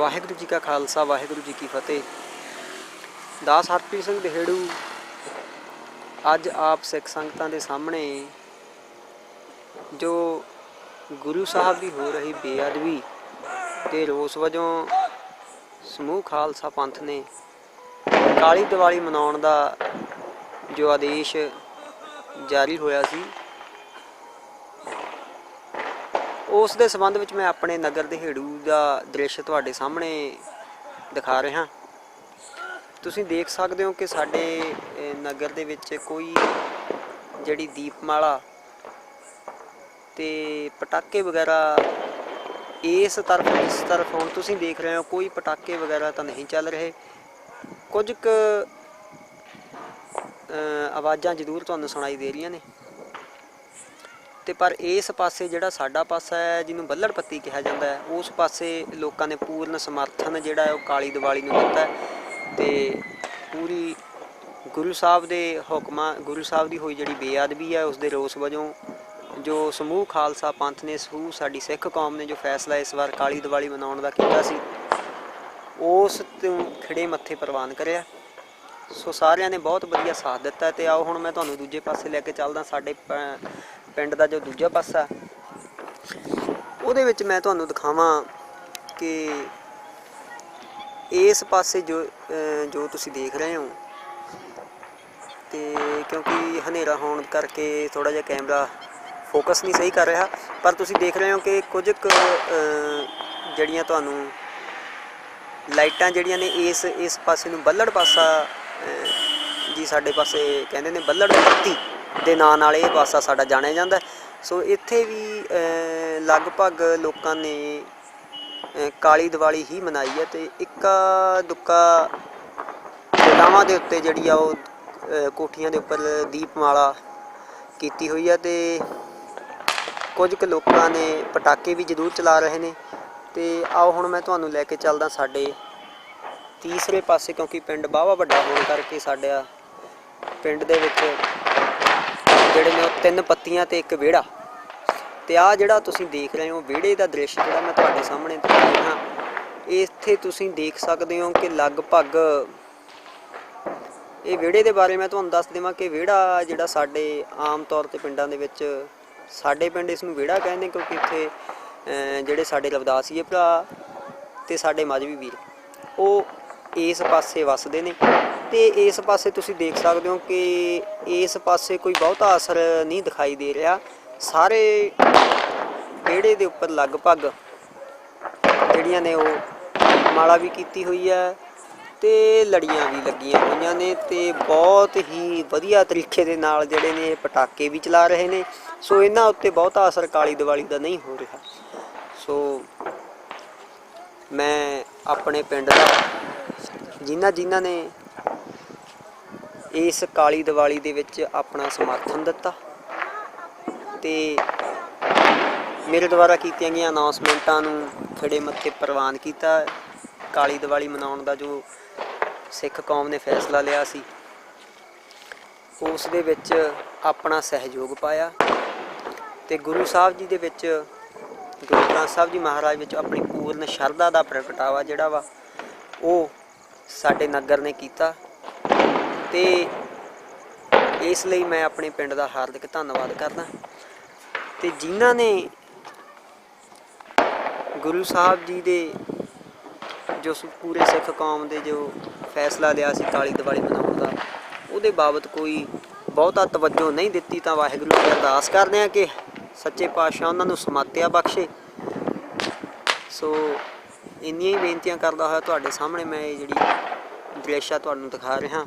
ਵਾਹਿਗੁਰੂ ਜੀ ਕਾ ਖਾਲਸਾ, ਵਾਹਿਗੁਰੂ ਜੀ ਕੀ ਫਤਿਹ। ਦਾਸ ਹਰਪ੍ਰੀਤ ਸਿੰਘ ਦੇਹੜੂ ਅੱਜ ਆਪ ਸਿੱਖ ਸੰਗਤਾਂ ਦੇ ਸਾਹਮਣੇ ਜੋ ਗੁਰੂ ਸਾਹਿਬ ਦੀ ਹੋ ਰਹੀ ਬੇਅਦਬੀ ਤੇ ਰੋਸ ਵਜੋਂ ਸਮੂਹ ਖਾਲਸਾ ਪੰਥ ਨੇ ਕਾਲੀ ਦੀਵਾਲੀ ਮਨਾਉਣ ਦਾ ਜੋ ਆਦੇਸ਼ ਜਾਰੀ ਹੋਇਆ ਸੀ ਉਸ ਦੇ ਸੰਬੰਧ ਵਿੱਚ ਮੈਂ ਆਪਣੇ ਨਗਰ ਦੇ ਹੇੜੂ ਦਾ ਦ੍ਰਿਸ਼ ਤੁਹਾਡੇ ਸਾਹਮਣੇ ਦਿਖਾ ਰਿਹਾ। ਤੁਸੀਂ ਦੇਖ ਸਕਦੇ ਹੋ ਕਿ ਸਾਡੇ ਨਗਰ ਦੇ ਵਿੱਚ ਕੋਈ ਜਿਹੜੀ ਦੀਪਮਾਲਾ ਤੇ ਪਟਾਕੇ ਵਗੈਰਾ ਇਸ ਤਰਫ ਇਸ ਤਰਫ ਹੁਣ ਤੁਸੀਂ ਦੇਖ ਰਹੇ ਹੋ, ਕੋਈ ਪਟਾਕੇ ਵਗੈਰਾ ਤਾਂ ਨਹੀਂ ਚੱਲ ਰਹੇ। ਕੁਝ ਕੁ ਆਵਾਜ਼ਾਂ ਜ਼ਰੂਰ ਤੁਹਾਨੂੰ ਸੁਣਾਈ ਦੇ ਰਹੀਆਂ ਨੇ। ਤੇ ਪਰ ਇਸ ਪਾਸੇ ਜਿਹੜਾ ਸਾਡਾ ਪਾਸਾ ਹੈ, ਜਿਹਨੂੰ ਬੱਲੜ ਪੱਤੀ ਕਿਹਾ ਜਾਂਦਾ ਹੈ, ਉਸ ਪਾਸੇ ਲੋਕਾਂ ਨੇ ਪੂਰਨ ਸਮਰਥਨ ਜਿਹੜਾ ਹੈ, ਉਹ ਕਾਲੀ ਦੀਵਾਲੀ ਨੂੰ ਦਿੱਤਾ ਹੈ ਤੇ ਪੂਰੀ ਗੁਰੂ ਸਾਹਿਬ ਦੇ ਹੁਕਮਾਂ, ਗੁਰੂ ਸਾਹਿਬ ਦੀ ਹੋਈ ਜਿਹੜੀ ਬੇਅਦਬੀ ਹੈ ਉਸ ਦੇ ਰੋਸ ਵਜੋਂ ਜੋ ਸਮੂਹ ਖਾਲਸਾ ਪੰਥ ਨੇ, ਸਮੂਹ ਸਾਡੀ ਸਿੱਖ ਕੌਮ ਨੇ ਜੋ ਫੈਸਲਾ ਇਸ ਵਾਰ ਕਾਲੀ ਦੀਵਾਲੀ ਮਨਾਉਣ ਦਾ ਕੀਤਾ ਸੀ, ਉਸ ਤੋਂ ਖੜੇ ਮੱਥੇ ਪ੍ਰਵਾਨ ਕਰਿਆ। ਸੋ ਸਾਰਿਆਂ ਨੇ ਬਹੁਤ ਵਧੀਆ ਸਾਥ ਦਿੱਤਾ ਤੇ ਆਓ ਹੁਣ ਮੈਂ ਤੁਹਾਨੂੰ ਦੂਜੇ ਪਾਸੇ ਲੈ ਕੇ ਚੱਲਦਾ, ਸਾਡੇ ਪ- ਪਿੰਡ ਦਾ ਜੋ ਦੂਜਾ ਪਾਸਾ ਉਹਦੇ ਵਿੱਚ ਮੈਂ ਤੁਹਾਨੂੰ ਦਿਖਾਵਾਂ ਕਿ ਇਸ ਪਾਸੇ ਜੋ ਜੋ ਤੁਸੀਂ ਦੇਖ ਰਹੇ ਹੋ ਤੇ ਕਿਉਂਕਿ ਹਨੇਰਾ ਹੋਣ ਕਰਕੇ ਥੋੜਾ ਜਿਹਾ ਕੈਮਰਾ ਫੋਕਸ ਨਹੀਂ ਸਹੀ ਕਰ ਰਿਹਾ ਪਰ ਤੁਸੀਂ ਦੇਖ ਰਹੇ ਹੋ ਕਿ ਕੁਝ ਕੁ, ਜਿਹੜੀਆਂ ਤੁਹਾਨੂੰ ਲਾਈਟਾਂ ਜਿਹੜੀਆਂ ਨੇ ਇਸ ਇਸ ਪਾਸੇ ਨੂੰ ਬੱਲੜ ਪਾਸਾ ਜੀ ਸਾਡੇ ਪਾਸੇ ਕਹਿੰਦੇ ਨੇ ਬੱਲੜ ਬੱਤੀ ਦੇ ਨਾਂ ਨਾਲ ਇਹ ਪਾਸਾ ਸਾਡਾ ਜਾਣਿਆ ਜਾਂਦਾ ਸੋ ਇੱਥੇ ਵੀ ਲਗਭਗ ਲੋਕਾਂ ਨੇ ਕਾਲੀ ਦੀਵਾਲੀ ਹੀ ਮਨਾਈ ਹੈ ਤੇ ਇੱਕਾ ਦੁੱਕਾ ਜਗਾਵਾਂ ਦੇ ਉੱਤੇ ਜਿਹੜੀ ਆ ਉਹ ਕੋਠੀਆਂ ਦੇ ਉੱਪਰ ਦੀਪਮਾਲਾ ਕੀਤੀ ਹੋਈ ਆ ਤੇ ਕੁਝ ਕੁ ਲੋਕਾਂ ਨੇ ਪਟਾਕੇ ਵੀ ਜ਼ਰੂਰ ਚਲਾ ਰਹੇ ਨੇ। ਤੇ ਆਓ ਹੁਣ ਮੈਂ ਤੁਹਾਨੂੰ ਲੈ ਕੇ ਚੱਲਦਾ ਸਾਡੇ ਤੀਸਰੇ ਪਾਸੇ ਕਿਉਂਕਿ ਪਿੰਡ ਬਾਵਾ ਵੱਡਾ ਹੋਣ ਕਰਕੇ ਸਾਡਾ ਪਿੰਡ ਦੇ ਵਿੱਚ ਜਿਹੜੇ ਨੇ ਉਹ ਤਿੰਨ ਪੱਤੀਆਂ ਤੇ ਇੱਕ ਵਿਹੜਾ। ਤੇ ਆ ਜਿਹੜਾ ਤੁਸੀਂ ਦੇਖ ਰਹੇ ਹੋ, ਵਿਹੜੇ ਦਾ ਦ੍ਰਿਸ਼ ਜਿਹੜਾ ਮੈਂ ਤੁਹਾਡੇ ਸਾਹਮਣੇ ਦਿਖਾ ਰਿਹਾ ਇੱਥੇ ਤੁਸੀਂ ਦੇਖ ਸਕਦੇ ਹੋ ਕਿ ਲਗਭਗ ਇਹ ਵਿਹੜੇ ਦੇ ਬਾਰੇ ਮੈਂ ਤੁਹਾਨੂੰ ਦੱਸ ਦੇਵਾਂ ਕਿ ਵਿਹੜਾ ਜਿਹੜਾ ਸਾਡੇ ਆਮ ਤੌਰ ਤੇ ਪਿੰਡਾਂ ਦੇ ਵਿੱਚ, ਸਾਡੇ ਪਿੰਡ ਇਸ ਨੂੰ ਵਿਹੜਾ ਕਹਿੰਦੇ ਕਿਉਂਕਿ ਇੱਥੇ ਜਿਹੜੇ ਸਾਡੇ ਰਵਦਾਸੀਏ ਭਰਾ ਤੇ ਸਾਡੇ ਮਜਬੀ ਵੀਰ, ਉਹ ਇਸ ਪਾਸੇ ਵੱਸਦੇ ਨੇ। ਤੇ ਇਸ ਪਾਸੇ ਤੁਸੀਂ ਦੇਖ ਸਕਦੇ ਹੋ ਕਿ ਇਸ ਪਾਸੇ ਕੋਈ ਬਹੁਤਾ ਅਸਰ ਨਹੀਂ ਦਿਖਾਈ ਦੇ ਰਿਹਾ। ਸਾਰੇ ਵਿਹੜੇ ਦੇ ਉੱਪਰ ਲਗਭਗ ਜਿਹੜੀਆਂ ਨੇ ਉਹ ਮਾਲਾ ਵੀ ਕੀਤੀ ਹੋਈ ਹੈ ਤੇ ਲੜੀਆਂ ਵੀ ਲੱਗੀਆਂ ਹੋਈਆਂ ਨੇ ਤੇ ਬਹੁਤ ਹੀ ਵਧੀਆ ਤਰੀਕੇ ਦੇ ਨਾਲ ਜਿਹੜੇ ਨੇ ਪਟਾਕੇ ਵੀ ਚਲਾ ਰਹੇ ਨੇ। ਸੋ ਇਹਨਾਂ ਉੱਤੇ ਬਹੁਤਾ ਅਸਰ ਕਾਲੀ ਦੀਵਾਲੀ ਦਾ ਨਹੀਂ ਹੋ ਰਿਹਾ। ਸੋ ਮੈਂ ਆਪਣੇ ਪਿੰਡ ਦਾ ਜਿਨ੍ਹਾਂ ਜਿਨ੍ਹਾਂ ਨੇ ਇਸ ਕਾਲੀ ਦੀਵਾਲੀ ਦੇ ਵਿੱਚ ਆਪਣਾ ਸਮਰਥਨ ਦਿੱਤਾ ਤੇ ਮੇਰੇ ਦੁਆਰਾ ਕੀਤੀਆਂ ਗਈਆਂ ਅਨਾਉਂਸਮੈਂਟਾਂ ਨੂੰ ਖੜੇ ਮੱਥੇ ਪ੍ਰਵਾਨ ਕੀਤਾ। ਕਾਲੀ ਦੀਵਾਲੀ ਮਨਾਉਣ ਦਾ ਜੋ ਸਿੱਖ ਕੌਮ ਨੇ ਫੈਸਲਾ ਲਿਆ ਸੀ, ਉਸ ਦੇ ਵਿੱਚ ਆਪਣਾ ਸਹਿਯੋਗ ਪਾਇਆ ਤੇ ਗੁਰੂ ਸਾਹਿਬ ਜੀ ਦੇ ਵਿੱਚ, ਗੁਰੂ ਗ੍ਰੰਥ ਸਾਹਿਬ ਜੀ ਮਹਾਰਾਜ ਵਿੱਚ ਆਪਣੀ ਪੂਰਨ ਸ਼ਰਧਾ ਦਾ ਪ੍ਰਗਟਾਵਾ ਜਿਹੜਾ ਵਾ, ਉਹ ਸਾਡੇ ਨਗਰ ਨੇ ਕੀਤਾ। ਤੇ ਇਸ ਲਈ ਮੈਂ ਆਪਣੇ ਪਿੰਡ ਦਾ ਹਾਰਦਿਕ ਧੰਨਵਾਦ ਕਰਦਾ। ਤੇ ਜਿਨ੍ਹਾਂ ਨੇ ਗੁਰੂ ਸਾਹਿਬ ਜੀ ਦੇ ਜੋ ਪੂਰੇ ਸਿੱਖ ਕੌਮ ਦੇ ਜੋ ਫੈਸਲਾ ਲਿਆ ਸੀ ਕਾਲੀ ਦੀਵਾਲੀ ਮਨਾਉਣ ਦਾ, ਉਹਦੇ ਬਾਬਤ ਕੋਈ ਬਹੁਤਾ ਤਵੱਜੋ ਨਹੀਂ ਦਿੱਤੀ ਤਾਂ ਵਾਹਿਗੁਰੂ ਜੀ ਅਰਦਾਸ ਕਰਦੇ ਆ ਕਿ ਸੱਚੇ ਪਾਤਸ਼ਾਹ ਉਹਨਾਂ ਨੂੰ ਸਮਾਤਿਆ ਬਖਸ਼ੇ। ਸੋ ਇੰਨੀਆਂ ਹੀ ਬੇਨਤੀਆਂ ਕਰਦਾ ਹੋਇਆ ਤੁਹਾਡੇ ਸਾਹਮਣੇ ਮੈਂ ਇਹ ਜਿਹੜੀ ਦ੍ਰਿਸ਼ ਤੁਹਾਨੂੰ ਦਿਖਾ ਰਿਹਾ।